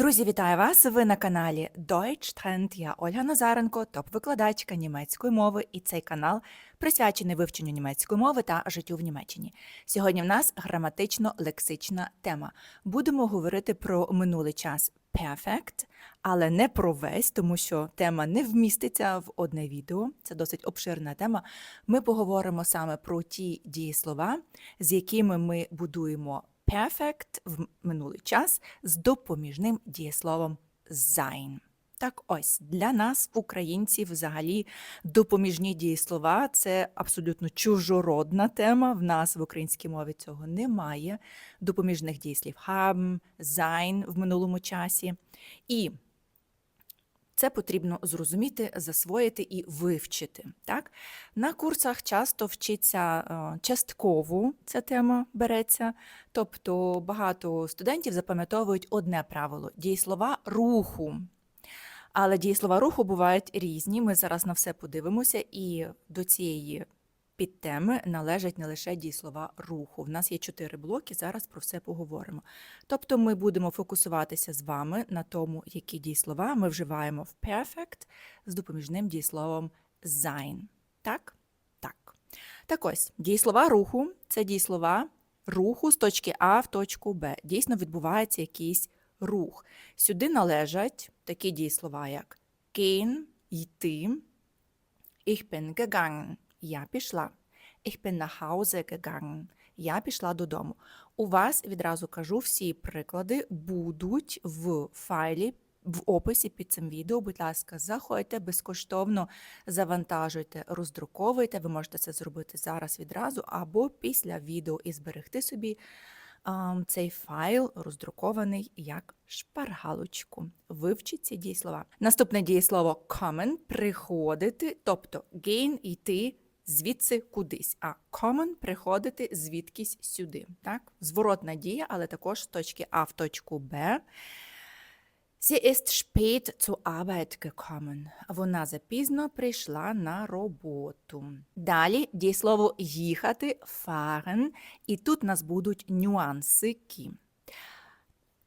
Друзі, вітаю вас! Ви на каналі Deutsch Trend. Я Ольга Назаренко, топ-викладачка німецької мови, і цей канал присвячений вивченню німецької мови та життю в Німеччині. Сьогодні в нас граматично-лексична тема. Будемо говорити про минулий час perfect, але не про весь, тому що тема не вміститься в одне відео. Це досить обширна тема. Ми поговоримо саме про ті дієслова, з якими ми будуємо perfect в минулий час з допоміжним дієсловом sein. Так ось для нас, українців, взагалі допоміжні дієслова це абсолютно чужородна тема. В нас в українській мові цього немає. Допоміжних дієслів haben, sein в минулому часі. І це потрібно зрозуміти, засвоїти і вивчити. Так? На курсах часто вчиться е, частково ця тема береться, тобто багато студентів запам'ятовують одне правило дієслова руху. Але дієслова руху бувають різні. Ми зараз на все подивимося, і до цієї підтеми належать не лише дієслова руху. В нас є чотири блоки, зараз про все поговоримо. Тобто ми будемо фокусуватися з вами на тому, які дієслова ми вживаємо в perfect з допоміжним дієсловом sein. Так? Так. Так ось, дієслова руху це дієслова руху з точки А в точку Б. Дійсно відбувається якийсь рух. Сюди належать такі дієслова, як gehen – йти, ich bin gegangen – я пішла. Ich bin nach Hause gegangen. Я пішла додому. У вас відразу кажу, всі приклади будуть в файлі, в описі під цим відео. Будь ласка, заходьте безкоштовно, завантажуйте, роздруковуйте. Ви можете це зробити зараз відразу або після відео і зберегти собі а, цей файл роздрукований як шпаргалочку. Вивчіть ці дієслова. Наступне дієслово common приходити, тобто gain – йти звідси кудись, а common приходити звідкись сюди. Так? Зворотна дія, але також з точки А в точку Б. Sie ist spät zur Arbeit gekommen. Вона запізно прийшла на роботу. Далі дієслово їхати fahren, і тут нас будуть нюансики.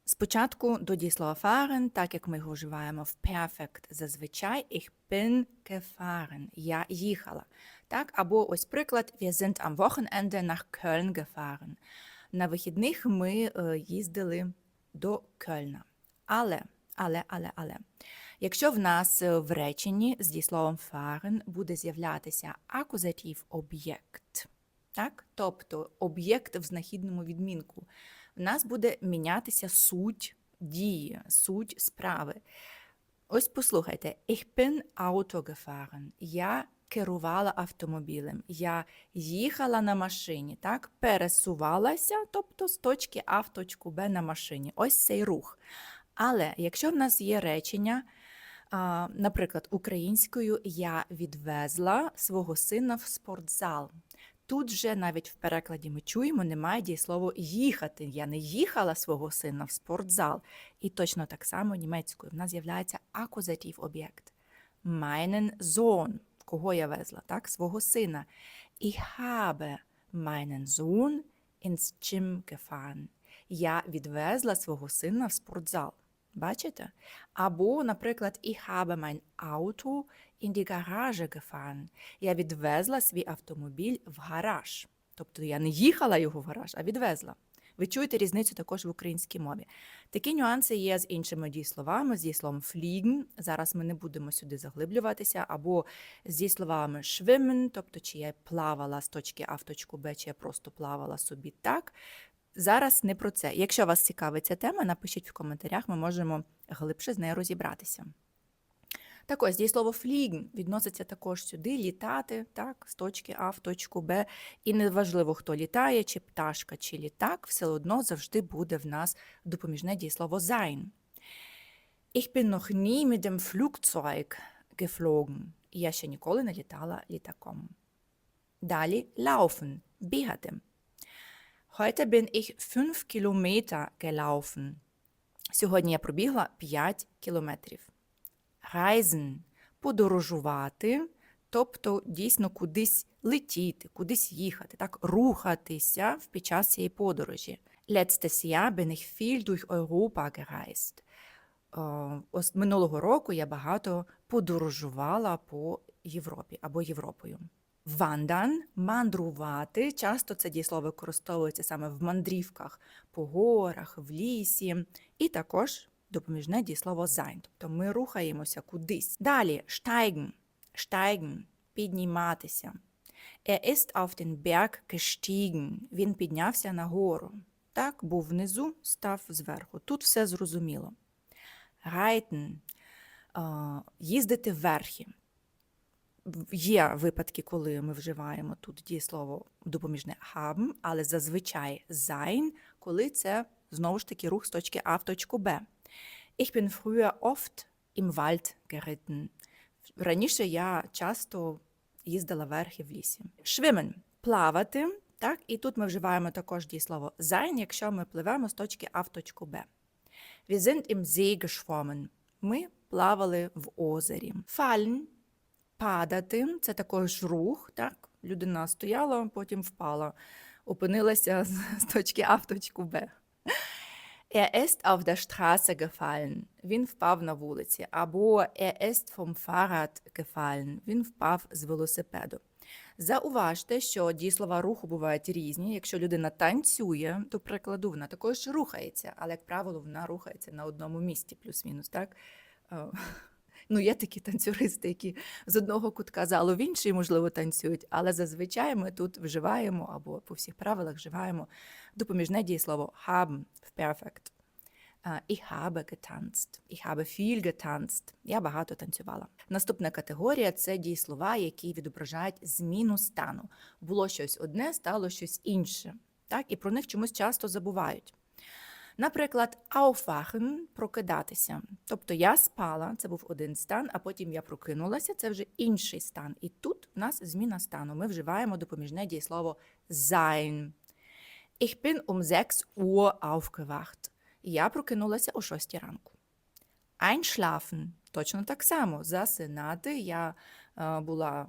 Спочатку до дієслова fahren, так як ми його вживаємо в perfect зазвичай, ich bin gefahren, я їхала. Так? Або ось приклад, wir sind am Wochenende nach Köln gefahren. На вихідних ми е, їздили до Кельна. Але, але, але, але. Якщо в нас е, в реченні з дієсловом fahren буде з'являтися акузатив об'єкт, так? тобто об'єкт в знахідному відмінку, в нас буде мінятися суть дії, суть справи. Ось послухайте, ich bin Auto gefahren. Я керувала автомобілем. Я їхала на машині, так? пересувалася, тобто з точки А в точку Б на машині. Ось цей рух. Але якщо в нас є речення, наприклад, українською я відвезла свого сина в спортзал. Тут же навіть в перекладі ми чуємо, немає дієслово їхати. Я не їхала свого сина в спортзал. І точно так само німецькою в нас з'являється акузатив об'єкт. Meinen Sohn. Кого я везла? Так, свого сина. Ich habe meinen Sohn ins Gym gefahren. Я відвезла свого сина в спортзал. Бачите? Або, наприклад, ich habe mein Auto in die Garage gefahren. Я відвезла свій автомобіль в гараж. Тобто я не їхала його в гараж, а відвезла. Ви чуєте різницю також в українській мові. Такі нюанси є з іншими дієсловами, з дієсловом fliegen. Зараз ми не будемо сюди заглиблюватися, або з дієсловами schwimmen, тобто чи я плавала з точки А в точку Б, чи я просто плавала собі так. Зараз не про це. Якщо вас цікавить ця тема, напишіть в коментарях, ми можемо глибше з нею розібратися. Так ось дієслово fliegen відноситься також сюди, літати, так, з точки А в точку Б. І неважливо, хто літає, чи пташка, чи літак, все одно завжди буде в нас допоміжне дієслово sein. Ich bin noch nie mit dem Flugzeug geflogen. Я ще ніколи не літала літаком. Далі laufen – бігати. Heute bin ich 5 Kilometer gelaufen. Сьогодні я пробігла 5 кілометрів. Reisen – подорожувати, тобто дійсно кудись летіти, кудись їхати, так, рухатися під час цієї подорожі. Letztes Jahr bin ich viel durch Europa gereist. Е, Минулого року я багато подорожувала по Європі або Європою. Вандан мандрувати. Часто це дієслово використовується саме в мандрівках по горах, в лісі, і також допоміжне дієслово sein. Тобто ми рухаємося кудись. Далі steigen, steigen – підніматися. Er ist auf den Berg gestiegen. Він піднявся на гору. Так, був внизу, став зверху. Тут все зрозуміло. Reiten – їздити верхи. В- Є випадки, коли ми вживаємо тут дієслово допоміжне haben, але зазвичай sein, коли це знову ж таки рух з точки А в точку Б. Ich bin früher oft im Wald geritten. Раніше я часто їздила верхи в лісі. Schwimmen – плавати. Так, і тут ми вживаємо також дієслово sein, якщо ми пливемо з точки А в точку Б. Wir sind im See geschwommen. Ми плавали в озері. Fallen – падати. Це також рух. Так? Людина стояла, потім впала. Опинилася з точки А в точку Б. Er ist auf der Straße gefallen. Він впав на вулиці. Або er ist vom Fahrrad gefallen. Він впав з велосипеду. Зауважте, що дієслова руху бувають різні. Якщо людина танцює, то прикладу вона також рухається, але, як правило, вона рухається на одному місці, плюс-мінус, так? Ну, є такі танцюристи, які з одного кутка залу в інший, можливо, танцюють, але зазвичай ми тут вживаємо або по всіх правилах вживаємо допоміжне дієслово haben в perfect. Ich habe getanzt. Ich habe viel getanzt. Я багато танцювала. Наступна категорія це дієслова, які відображають зміну стану. Було щось одне, стало щось інше. Так? І про них чомусь часто забувають. Наприклад, aufwachen – прокидатися. Тобто я спала, це був один стан, а потім я прокинулася, це вже інший стан. І тут в нас зміна стану. Ми вживаємо допоміжне дієслово sein. Ich bin um 6 Uhr aufgewacht. Я прокинулася о 6 ранку. Einschlafen – точно так само. Засинати. Я е, була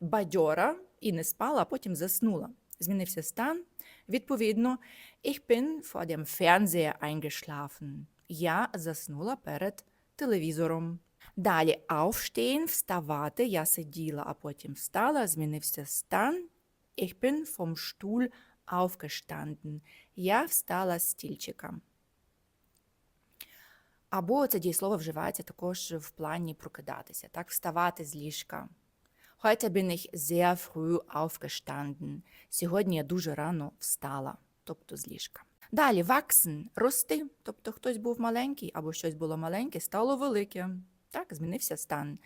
бадьора і не спала, а потім заснула. Змінився стан. Відповідно, ich bin vor dem Fernseher eingeschlafen. Я заснула перед телевізором. Далі aufstehen – вставати. Я сиділа, а потім встала. Змінився стан. Ich bin vom Stuhl aufgestanden. Я встала з стільчика. Або це дієслово вживається також в плані прокидатися, так, вставати з ліжка. Heute bin ich sehr früh aufgestanden. Сьогодні я дуже рано встала, тобто з ліжка. Далі wachsen – рости, тобто хтось був маленький або щось було маленьке, стало велике. Так, змінився стан.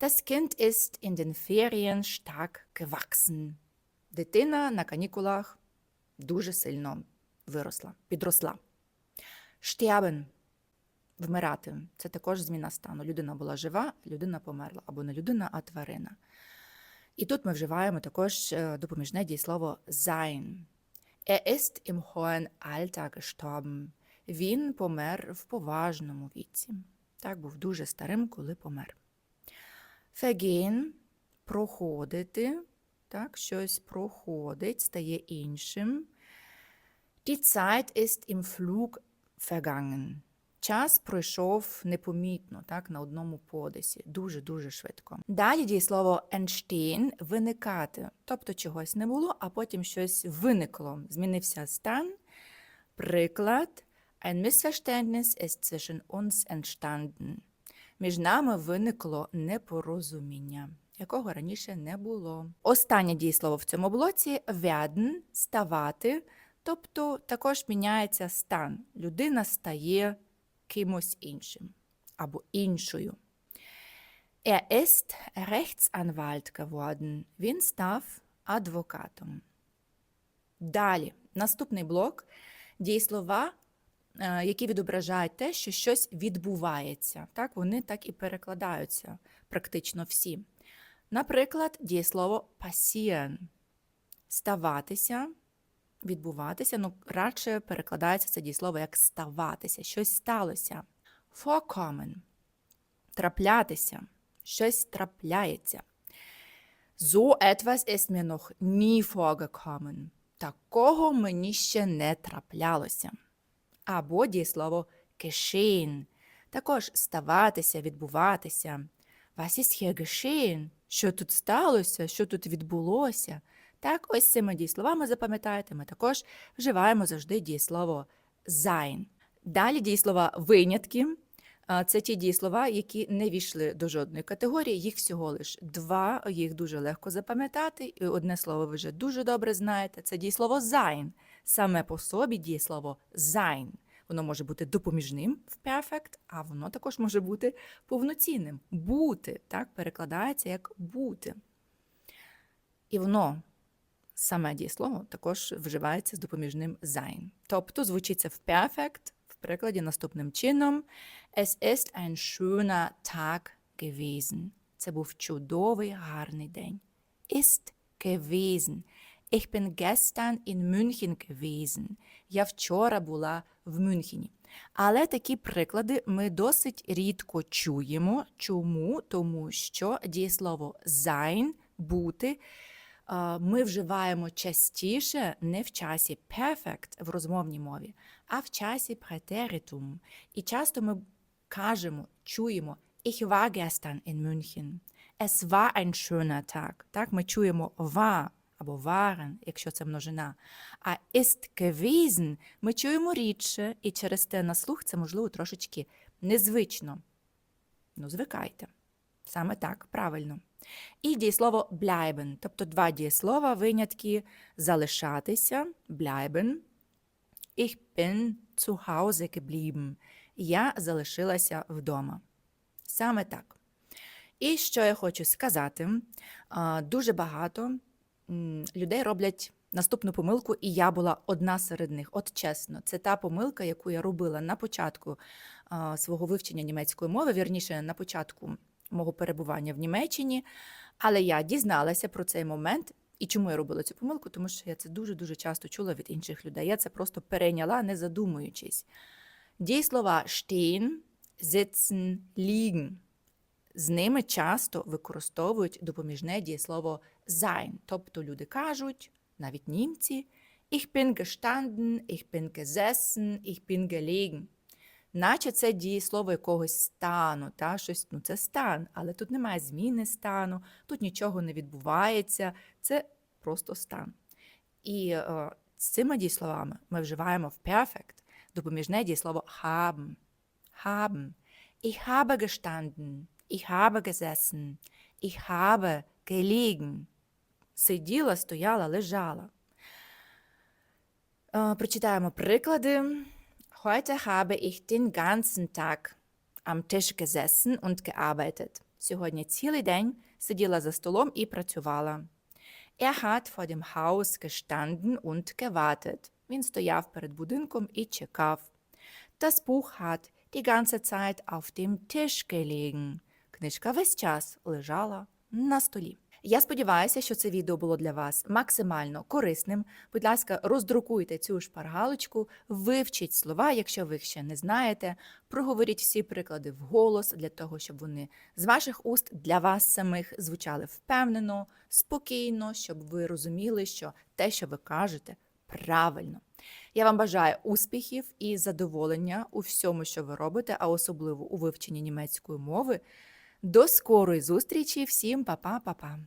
Das Kind ist in den Ferien stark gewachsen. Дитина на канікулах дуже сильно виросла, підросла. Sterben – вмирати. Це також зміна стану. Людина була жива, людина померла. Або не людина, а тварина. І тут ми вживаємо також е, допоміжне дієслово sein. Er ist im hohen Alter gestorben. Він помер в поважному віці. Так, був дуже старим, коли помер. Vergehen – проходити. Так, щось проходить, стає іншим. Die Zeit ist im Flug vergangen. Час пройшов непомітно, так, на одному подисі, дуже-дуже швидко. Далі дієслово entstehen – виникати, тобто чогось не було, а потім щось виникло, змінився стан. Приклад Ein Missverständnis ist zwischen uns entstanden. Між нами виникло непорозуміння, якого раніше не було. Останнє дієслово в цьому блоці werden – ставати, тобто також міняється стан. Людина стає кимось іншим або іншою. Er ist Rechtsanwalt geworden. Він став адвокатом. Далі, наступний блок дієслова, е, які відображають те, що щось відбувається. Так, вони так і перекладаються практично всі. Наприклад, дієслово passieren – ставатися, відбуватися, ну радше перекладається це дієслово як ставатися, щось сталося. Vorkommen – траплятися, щось трапляється. So etwas ist mir noch nie vorgekommen. Такого мені ще не траплялося. Або дієслово geschehen Також ставатися, відбуватися. Was ist hier geschehen? Що тут сталося? Що тут відбулося? Так, ось цими дієсловами запам'ятаєте, ми також вживаємо завжди дієслово sein. Далі дієслова винятки. Це ті дієслова, які не війшли до жодної категорії. Їх всього лиш два. Їх дуже легко запам'ятати. І одне слово ви вже дуже добре знаєте. Це дієслово sein. Саме по собі дієслово sein. Воно може бути допоміжним в perfect, а воно також може бути повноцінним. Бути, так, перекладається як бути. І воно, саме дієслово, також вживається з допоміжним sein. Тобто звучиться в perfect в прикладі наступним чином: Es ist ein schöner Tag gewesen. Це був чудовий, гарний день. Ist gewesen. Ich bin gestern in München gewesen. Я вчора була в Мюнхені. Але такі приклади ми досить рідко чуємо. Чому? Тому що дієслово sein бути ми вживаємо частіше не в часі perfect в розмовній мові, а в часі претеритум. І часто ми кажемо, чуємо Ich war gestern in München. Es war ein schöner Tag. Так, ми чуємо war або waren, якщо це множина. А ist gewesen ми чуємо рідше, і через те на слух це можливо трошечки незвично. Ну, звикайте. Саме так, правильно. І дієслово bleiben, тобто два дієслова, винятки залишатися, bleiben. Ich bin zu Hause geblieben. Я залишилася вдома. Саме так. І що я хочу сказати, дуже багато людей роблять наступну помилку, і я була одна серед них. От чесно, це та помилка, яку я робила на початку свого вивчення німецької мови, вірніше на початку мого перебування в Німеччині. Але я дізналася про цей момент. І чому я робила цю помилку? Тому що я це дуже-дуже часто чула від інших людей. Я це просто перейняла, не задумуючись. Дієслова stehen, sitzen, liegen. З ними часто використовують допоміжне дієслово sein. Тобто люди кажуть, навіть німці, ich bin gestanden, ich bin gesessen, ich bin gelegen. Наче це дієслово якогось стану, та? Щось, ну це стан, але тут немає зміни стану, тут нічого не відбувається, це просто стан. І е, з цими дієсловами ми вживаємо в perfect допоміжне дієслово haben. Haben. Ich habe gestanden. Ich habe gesessen. Ich habe gelegen. Сиділа, стояла, лежала. Е, Прочитаємо приклади. Heute habe ich den ganzen Tag am Tisch gesessen und gearbeitet. Сьогодні цілий день сиділа за столом і працювала. Er hat vor dem Haus gestanden und gewartet. Він стояв перед будинком і чекав. Das Buch hat die ganze Zeit auf dem Tisch gelegen. Книжка весь час лежала на столі. Я сподіваюся, що це відео було для вас максимально корисним. Будь ласка, роздрукуйте цю шпаргалочку, вивчіть слова, якщо ви їх ще не знаєте. Проговоріть всі приклади вголос для того, щоб вони з ваших уст для вас самих звучали впевнено, спокійно, щоб ви розуміли, що те, що ви кажете, правильно. Я вам бажаю успіхів і задоволення у всьому, що ви робите, а особливо у вивченні німецької мови. До скорої зустрічі! Всім па-па-па-па!